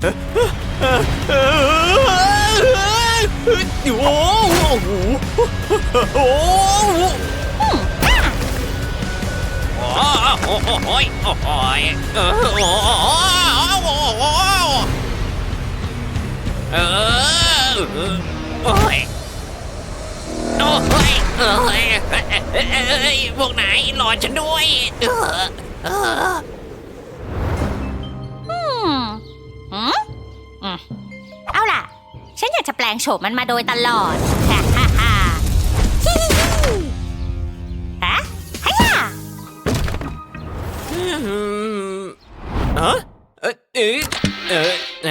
โอ้โหโอ้โหโอ้โหโอ้โหโอ้ยโอ้โหเออโอ้โหโอ้โหเออโอ้ยโอ้ยเอ้ยเอ้ยพวกไหนรอฉันด้วยเออเอออื อืมอืมเอาล่ะ ฉันอยากจะแปลงโฉมมันมาโดยตลอด ฮ่าฮ่าฮ่าฮิฮิฮิฮะฮ่าย่าอืมเออเออเออเออแหม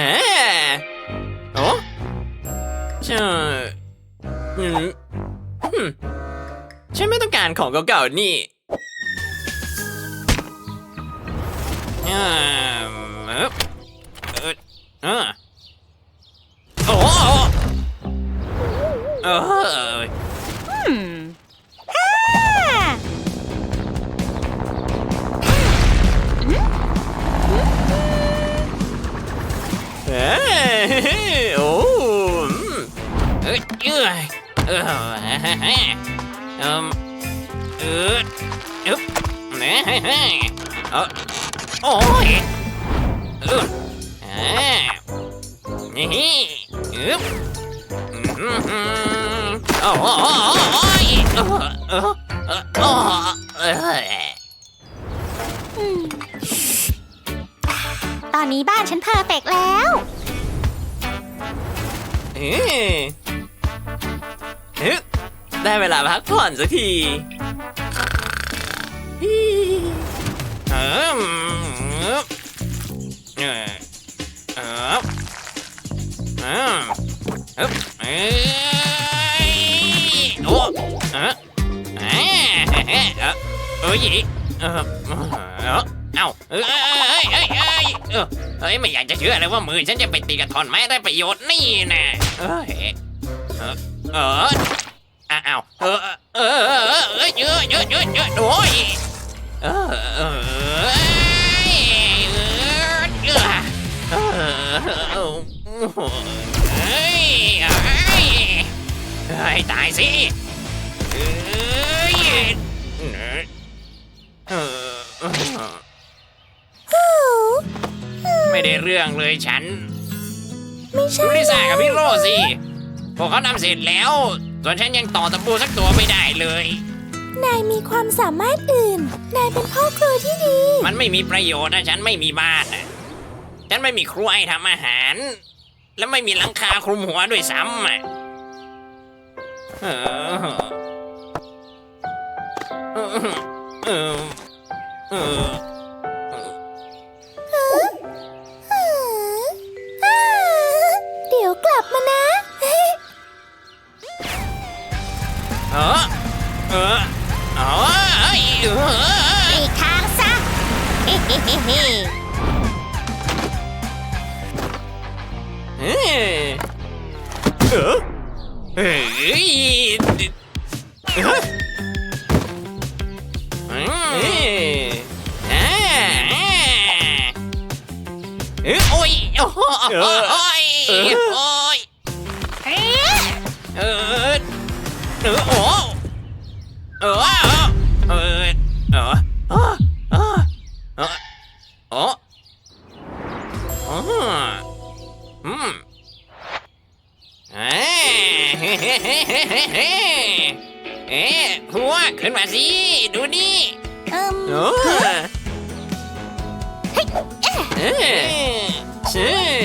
โอ้ใช่อืมอืมฉันไม่ต้องการของเก่าๆนี่ ได้เวลาพักผ่อนสักทีเอิ่มเอิ่มเออเออเออเออโอ้เออเออเอ้ยเออเอ้าเอ้ยเอ้ยเอ้ยเอ้ยเออเฮ้ยไม่อยากจะเชื่อเลยว่ามือฉันจะไปตีกับท่อนไม้ได้ประโยชน์นี่นะเอ้ยเออ เอออ้าวเออเออเออเออเออเยอะเยอะเยอะเยอะโอ้ยเออเออเออเออเออเฮ้ยเฮ้ยเฮ้ยตายสิเอ้ยเออไม่ได้เรื่องเลยฉัน ไม่ใช่ดูลิซ่ากับพี่โรสิ พวกเขาทำเสร็จแล้ว ส่วนฉันยังต่อตะปูสักตัวไม่ได้เลย นายมีความสามารถอื่น นายเป็นพ่อครัวที่ดี มันไม่มีประโยชน์นะฉันไม่มีบ้านน่ะฉันไม่มีครัวให้ทำอาหาร และไม่มีหลังคาคลุมหัวด้วยซ้ำอะเออเออเออเออ เออเออเออเอ้ยเอออีกทางซะฮิฮิฮิฮิเอ้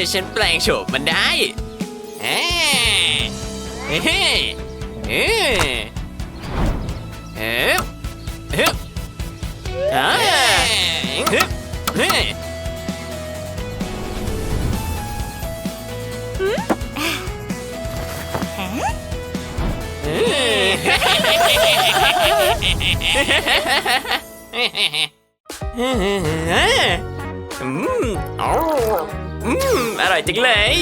ฉันฉันแปลงโฉมมันได้เอ๊ะเอ๊ะเอ๊ะเอ๊ะเอ๊ะอ่าเอ๊ะเอ๊ะฮะเอ๊ะอืมอ๋อ อืมอร่อยจังเลย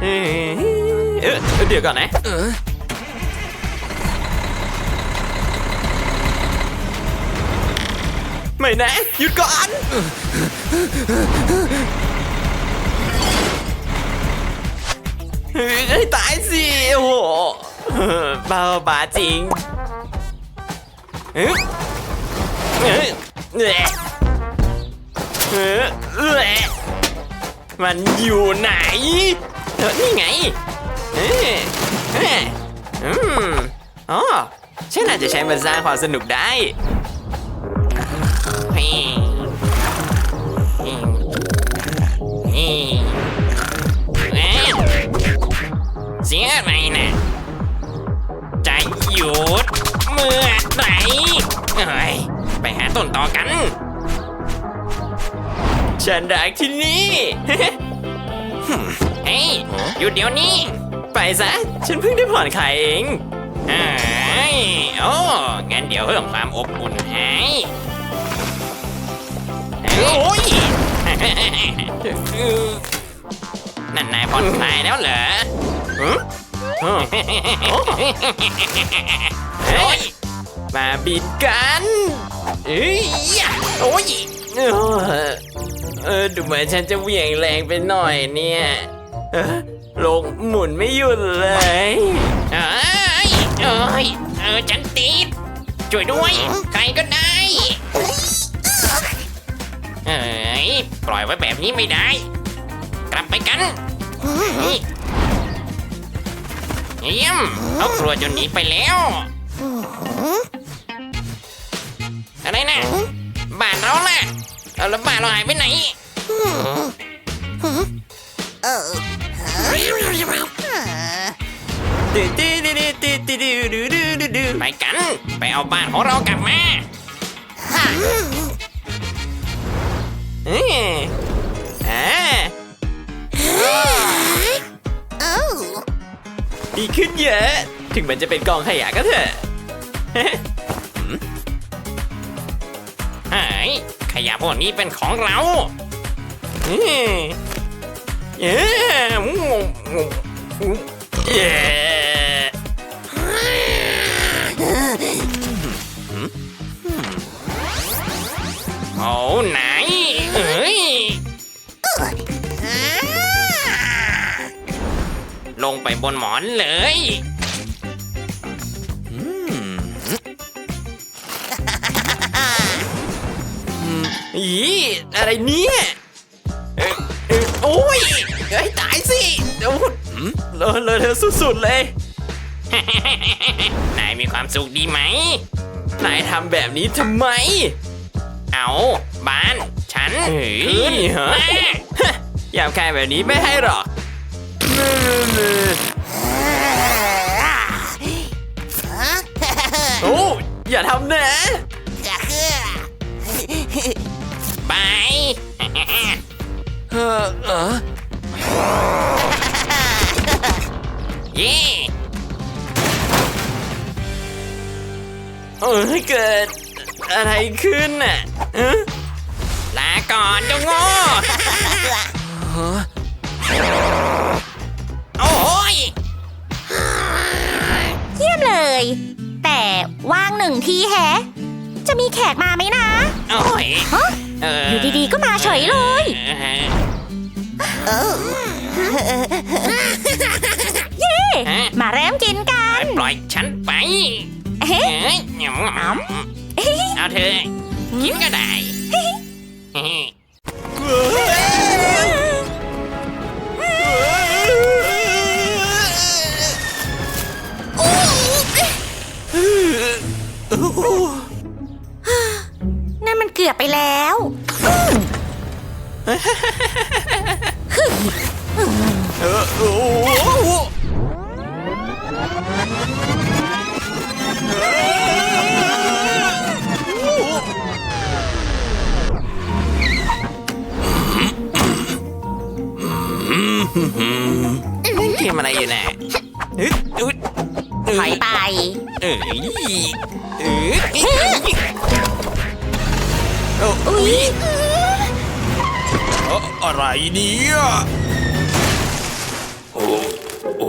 เอ๊ะเอ๊ะเดี๋ยวก่อนนะเออไม่นะหยุดก่อน เฮ้ยตายสิ โอ้โหเบาบาจริงเฮ้ยเฮ้ย เออเออมันอยู่ไหนเออนี่ไงเออเออืมอ๋อฉันอาจจะใช้มันสร้างความสนุกได้ ฉันรักที่นี่ เฮ้ยหยุดเดี๋ยวนี้ ไปซะ ฉันเพิ่งได้ผ่อนคลายเองเอ้ยโอ้งั้นเดี๋ยวเพิ่มความอบอุ่นให้โอ้ย นั่นนายผ่อนคลายแล้วเหรอหืออ๋อเฮ้ยมาบินกันเอ้ยโอ้ย เออดูเหมือนฉันจะเหวี่ยงแรงไปหน่อยเนี่ยเออลงหมุนไม่หยุดเลยเอ้ยเอ้ยเออฉันติดช่วยด้วย ใครก็ได้ เอ้ยปล่อยไว้แบบนี้ไม่ได้ กลับไปกันเยี่ยมเอาครัวจนหนีไปแล้ว อะไรนะบ้านเราล่ะเอาแล้วบ้านเราหายไปไหน ไปกัน ไปเอาบ้านของเรากลับมาเอ้ยอ่าดีขึ้นเยอะ ถึงมันจะเป็นกองขยะก็เถอะเฮ้ยขยะพวกนี้เป็นของเรา เย้เย้โอ้ไหนเอ้ยลงไปบนหมอนเลยอืมอืมอีอะไรเนี่ย สิเดี๋ยวอืมเลอะเลอะเธอะสุดๆเลย นายมีความสุขดีไหม นายทำแบบนี้ทำไม เอาบ้าน ฉันคืนเหรออยากแค่แบบนี้ไม่ให้หรอก โอ้อย่าทำนะไปเออเออ เย่เออเกิด อะไรขึ้นน่ะเอ้อลาก่อนเจ้าโง่โอ้ยเยี่ยมเลย แต่ว่างหนึ่งทีแฮะ จะมีแขกมาไหมนะโอ้ยฮะเอออยู่ดีๆก็มาเฉยเลยเออเย่ ฮะ มาเริ่มกินกัน ปล่อยฉันไปเอ๊ะเอ้ยหยำอ้เอาเธอะกินก็ได้นั่นมันเกือบไปแล้วเออ เกมอะไรอยู่น่ะเอ้ยเอ้ยเอ้ถอยไป เอ้ยเอ้ยโอ้อุ๊ยเอออะไรเนี่ยโอ้โอ้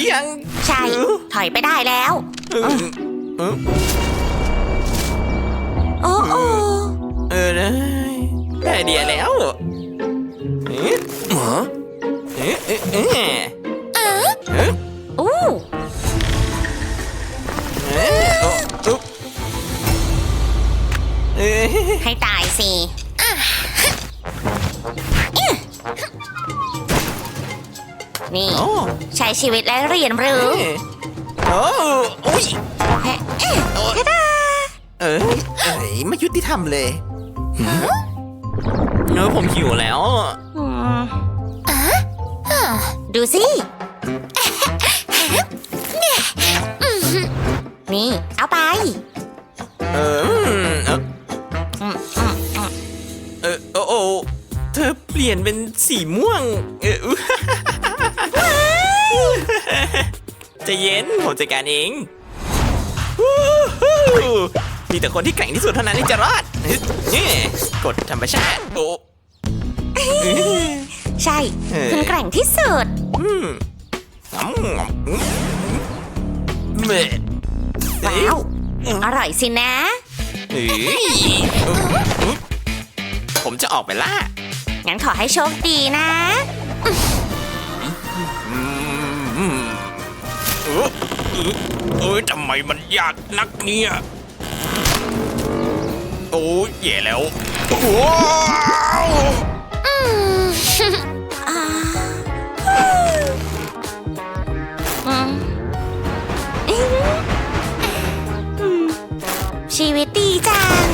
รือยังใช่ ถอยไปได้แล้ว เออเออโอ้โอ้เออได้ได้ไอเดียแล้วเอ๊ะหมอเอ๊ะเอ๊ะเอ๊ะเอ๊ะอู้เอ๊ะโอ้อุ๊บเอ๊ะให้ตายสินี่โอ้ ใช้ชีวิตและเรียนรู้เอ๊ะโอ้โอ้ยเอ๊ะเอ๊ะโอ้ยทะดาเออเอ้ยไม่ยุติธรรมเลยเออผมหิวแล้วอืมดูสิ นี่ เอาไป เออเอออืมอืมอืมเออโอ้โอ้เธอเปลี่ยนเป็นสีม่วง เอออุ๊ยใจะเย็นผมจัดการเองวู้ฮู้มีแต่คนที่แกร่งที่สุดเท่านั้นที่จะรอดนี่กฎธรรมชาติโอ้ใช่เอ่อคุณแกร่งที่สุดอืมงำงำอืมเม็ดว้าวอร่อยสินะเฮ้ยผมจะออกไปล่างั้นขอให้โชคดีนะอืม เออเออเอ้ยทำไมมันยากนักเนี่ย โอ้ยแย่แล้วว้าวชีวิตดีจัง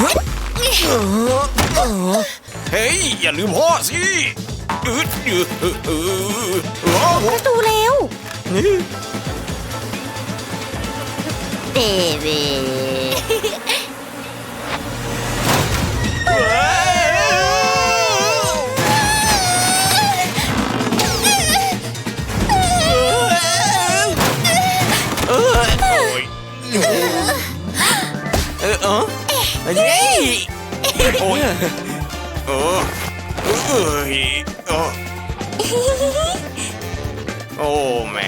เฮ้ย อย่าลืมพ่อสิอืดอืดอืดอืดอืดประตูเร็วเบเบเออ เออเย้โอ้ยโอ้เอยโอ้โอ้แหม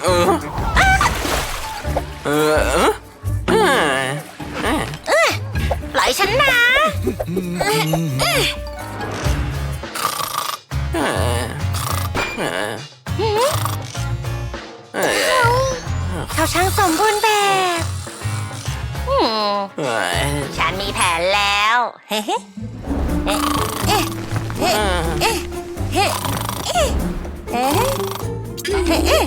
เปล่อยฉันนะเขาช่างสมบูรณ์แบบฉันมีแผนแล้ว เฮ้เฮ้เอ๊เอ๊เอ๊เอ๊เอ๊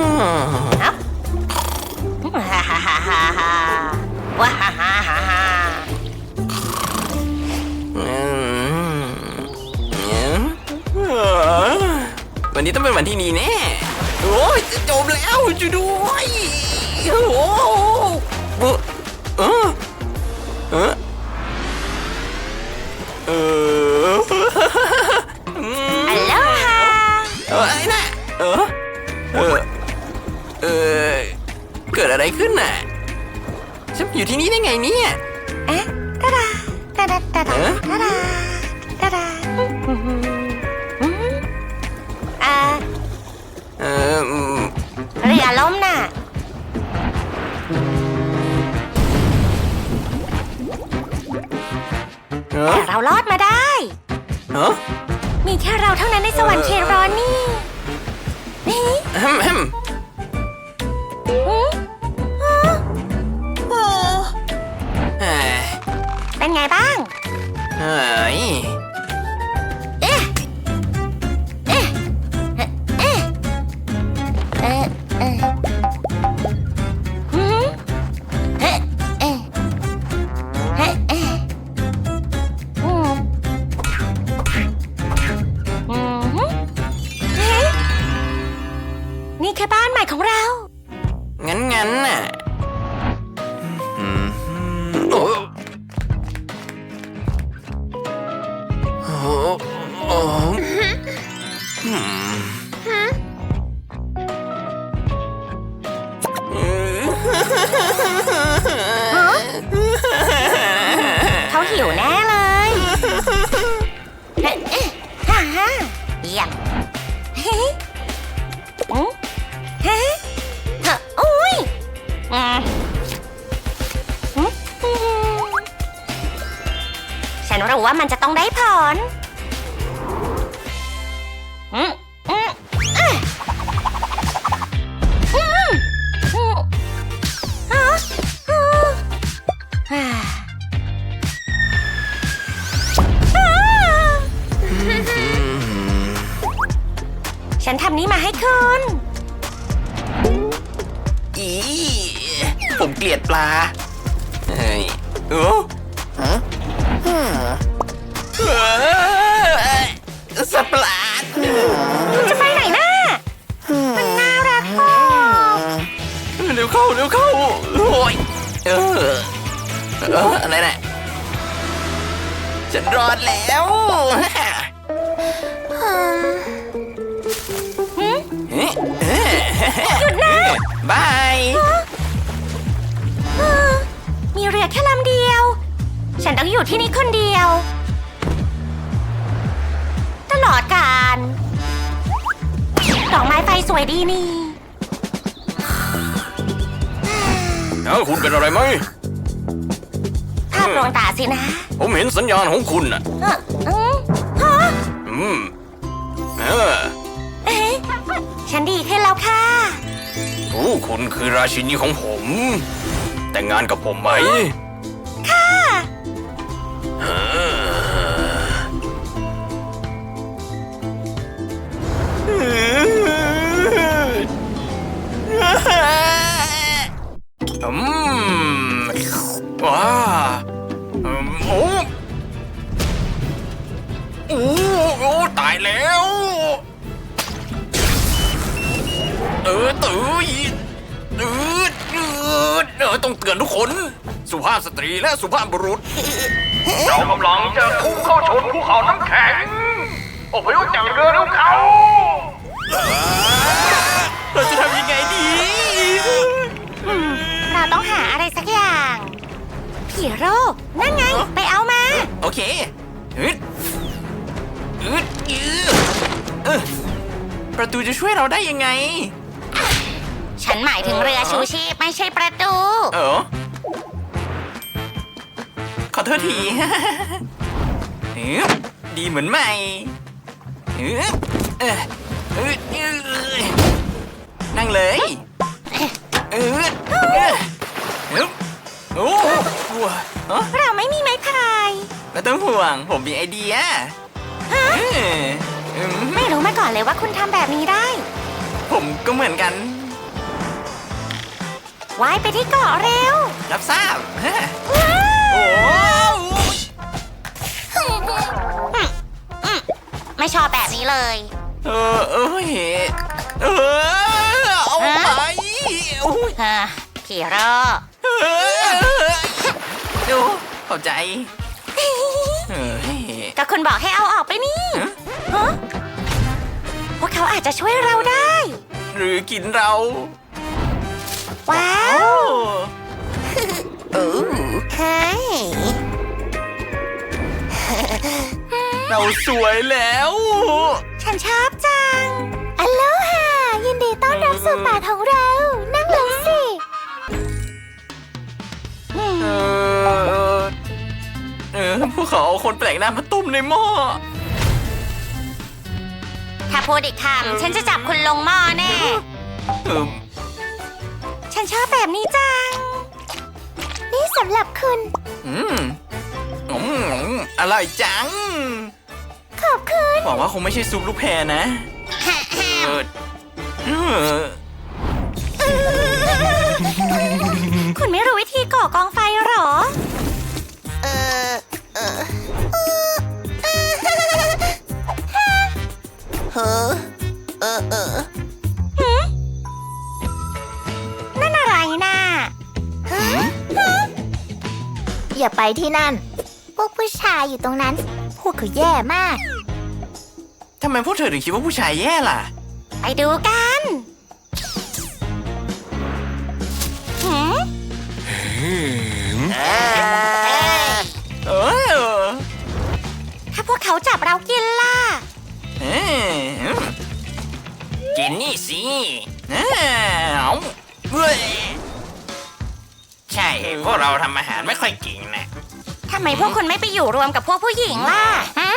ฮ่าฮ่าฮ่าฮ่าฮ่าว้าฮ่าฮ่าฮ่าฮ่าวันนี้ต้องเป็นวันที่ดีแน่โอ้ยจะจบแล้วช่วยด้วยโอ้โหเออเออเออ ดอะไรขึ้นน่ะ ฉันอยู่ที่นี่ได้ไงเนี่ยเอ๊ะตาดาตาดาตาดาเอ๊ะตาดาตาดาอืมอืมอ่าเอออืมเรือล่มน่ะเอแต่อเรารอดมาได้เออมีแค่เราเท่านั้นในสวรรค์เขตร้อนนี่นี่ ไงบ้าง เฮ้ย ดียว ตลอดการดอกไม้ไฟสวยดีนี่แล้วคุณเป็นอะไรไหม ภาพลวงตาสินะผมเห็นสัญญาณของคุณน่ะ เอออืมฮะอืมเออเอ๊ะฉันดีขึ้นแล้วค่ะ โอ้คุณคือราชินีของผม แต่งงานกับผมไหม อืมว้าอืมโอ้โอ้โอ้ตายแล้ว เออตื่นตื่นตื่นเออต้องเตือนทุกคน สุภาพสตรีและสุภาพบุรุษ เรากำลังจะพุ่งเข้าชนภูเขาน้ำแข็งอพยพจากเรือของเขา เราจะทำยังไงดี เราต้องหาอะไรสักอย่างผีโรคนั่นไงไปเอามา โอเคอึดอึดยือเออประตูจะช่วยเราได้ยังไง ฉันหมายถึงเรือชูชีพไม่ใช่ประตู เออขอโทษทีเออดีเหมือนใหม่เออเออเออเออ นั่งเลยเออเออเออโอ้ลัวเอ้อเราไม่มีไม้พายไม่ต้องห่วง ผมมีไอเดียเอออืมไม่รู้มาก่อนเลยว่าคุณทำแบบนี้ได้ผมก็เหมือนกัน ว่ายไปที่เกาะเร็ว รับทราบฮะว้าโอ้วอืมอืมไม่ชอบแบบนี้เลย เออเอ้ย เออเอาไปโอ้ยฮะผีโรอเออดูเข้าใจเฮ้ยก็คุณบอกให้เอาออกไปนี่ฮะฮะพวกเขาอาจจะช่วยเราได้ หรือกินเรา ว้าโอ้วเฮ้ยเราสวยแล้ว ฉันชอบจัง ต้อนรับสู่ป่าของเรา นั่งลงสิอืมเออเออพวกเขาเอาคนแปลกหน้ามาต้มในหม้อ ถ้าพูดอีกคำฉันจะจับคุณลงหม้อแน่ เออฉันชอบแบบนี้จัง นี่สำหรับคุณ อืมอืมอร่อยจัง ขอบคุณ หวังว่าคงไม่ใช่ซุปลูกแพรนะ เออเออ คุณไม่รู้วิธีก่อกองไฟหรอ เออเออเฮ้อเออเออนั่นอะไรน่ะอย่าไปที่นั่น พวกผู้ชายอยู่ตรงนั้น พวกเขาแย่มาก ทำไมพวกเธอถึงคิดว่าผู้ชายแย่ล่ะ ไปดูกัน เขาจับเรากินล่ะเออกินนี่สิเออเอาเว้ยใช่พวกเราทำอาหารไม่ค่อยเก่งนะ ทำไมพวกคุณไม่ไปอยู่รวมกับพวกผู้หญิงล่ะฮะ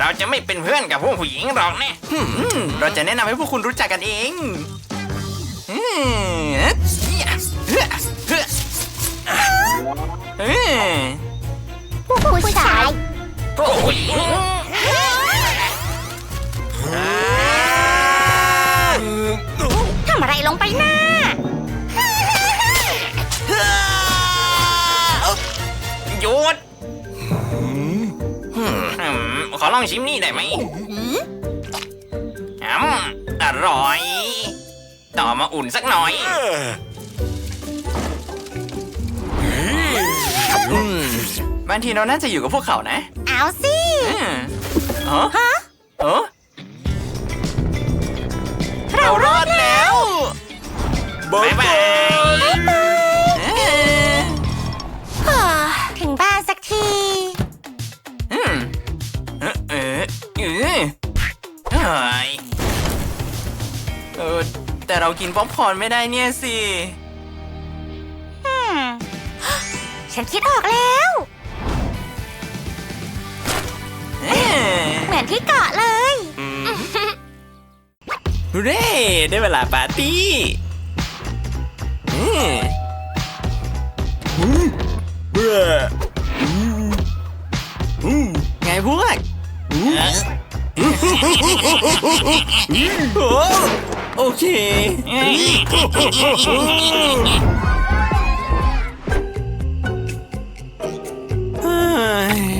เราจะไม่เป็นเพื่อนกับพวกผู้หญิงหรอกนะเราจะแนะนำให้พวกคุณรู้จักกันเองอืมเฮ้ยเฮ้ยผู้ชาย พวกผู้หญิงำอะไรลงไปน่าหยุดขอลองชิมนี่ได้ไหมอืมอร่อย ต่อมาอุ่นสักหน่อยอืมบางทีเราน่าจะอยู่กับพวกเขานะ เอาสิอืมอ๋อฮะ บายบายเอ้ยฮ่าถึงบ้านสักทีอืมเออเออเออเฮ้ยเออแต่เรากินป๊อปคอร์นไม่ได้เนี่ยสิ อืม ฉันคิดออกแล้ว เอ้ยเหมือนที่เกาะเลยฮูเร่ได้เวลาปาร์ตี้อืม ไงพวกโอเค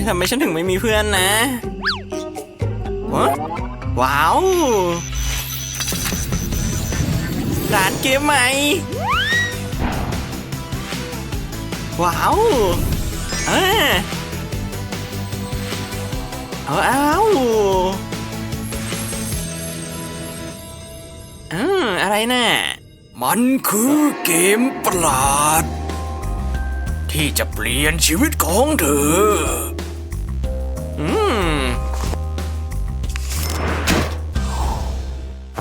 ทำไมฉันถึงไม่มีเพื่อนนะวะว้าว ร้านเกมใหม่ ว้าวอ่าเอาเอาอืมอะไรน่ะมันคือเกมประหลาด ที่จะเปลี่ยนชีวิตของเธอ อืม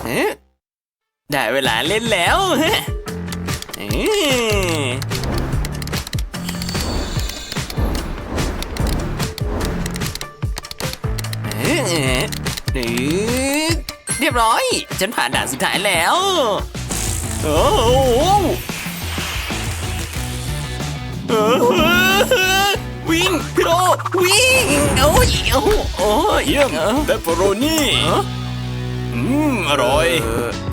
เอ๊ะได้เวลาเล่นแล้วฮะเอ๊ะ ยบร้อย ฉันผ่านด่านสุดท้ายแล้ว โอ้วิ่งพี่โรวิ่ง โอ้ยโอ้โอ้เยี่ยมเปปเโรนี่อืมอร่อย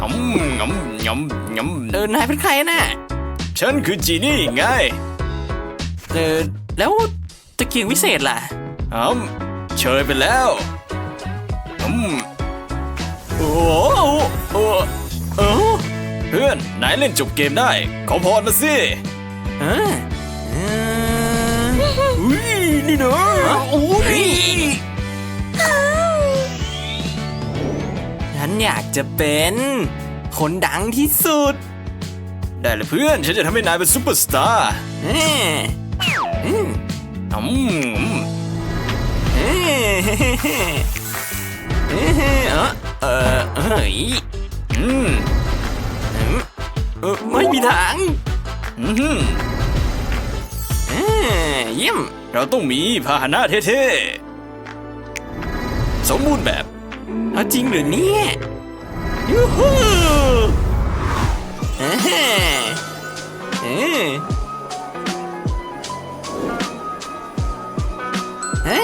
งำงำงำงำเออนายเป็นใครน่ะ ฉันคือจีนี่ไง เออ แล้วตะเกียงวิเศษล่ะอืมเชยไปแล้วอืม โอ้โหโอ้โอ้เพื่อนนายเล่นจบเกมได้ ขอพรมาสิอุ้ยนี่นะอุ้ยฉันอยากจะเป็น คนดังที่สุด ได้เลยเพื่อน ฉันจะทำให้นายเป็นซูเปอร์สตาร์เอออืมอืมเออเออเออเฮ้ยอืมไม่มีทางอืมเออเยี่ยม เราต้องมีพาหนะเท่ๆ สมบูรณ์แบบเอาจริงหรือเนี่ยยูฮูเออเออเฮ้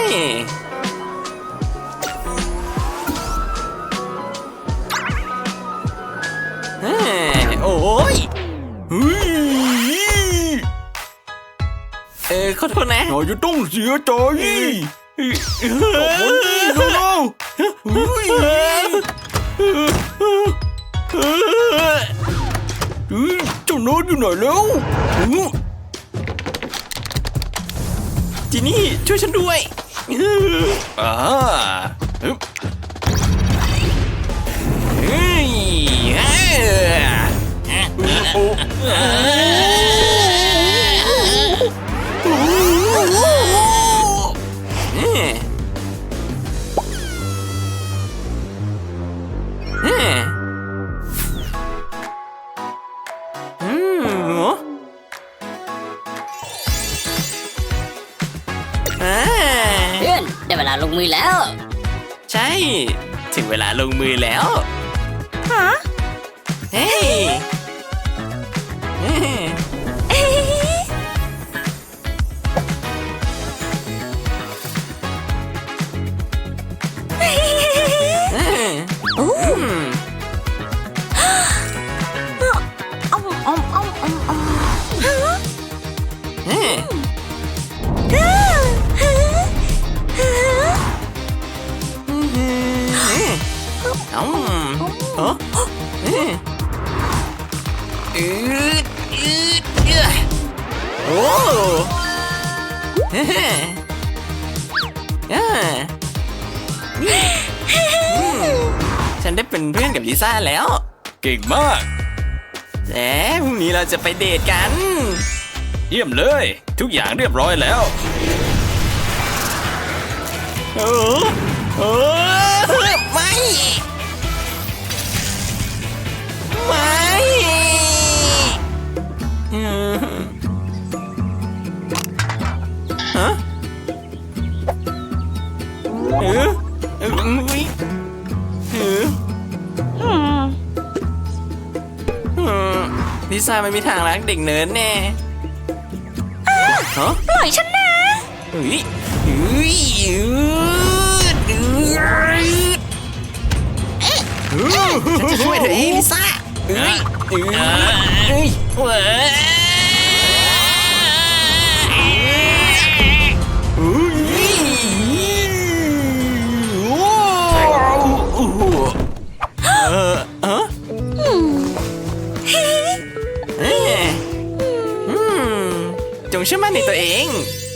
โอ้ยเฮ้ยเออขอโทษนะนายจะต้องเสียใจคนนี้แล้วเฮ้ยเฮ้ยเจ้าโน้ตอยู่ไหนแล้วจินี่ ช่วยฉันด้วยอ่าฮึบเฮ้ย เอ้ยโอ้เอ้ยเอ้ยอืมเหรออ่าเพื่อนได้เวลาลงมือแล้ว ใช่ ถึงเวลาลงมือแล้ว เมากแต่พรุ่งนี้เราจะไปเดทกัน เยี่ยมเลย ทุกอย่างเรียบร้อยแล้วเออเออไม่ไม่ ซ่าไม่มีทางรักเด็กเนิร์ดแน่ฮะปล่อยฉันนะเฮ้ยเฮ้ยอืดอืดเอ๊ะฉันจะช่วยเธอเองลิซ่าเฮ้ยเฮ้ยเฮ้ยเว้ย ในตัวเอง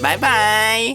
บายบาย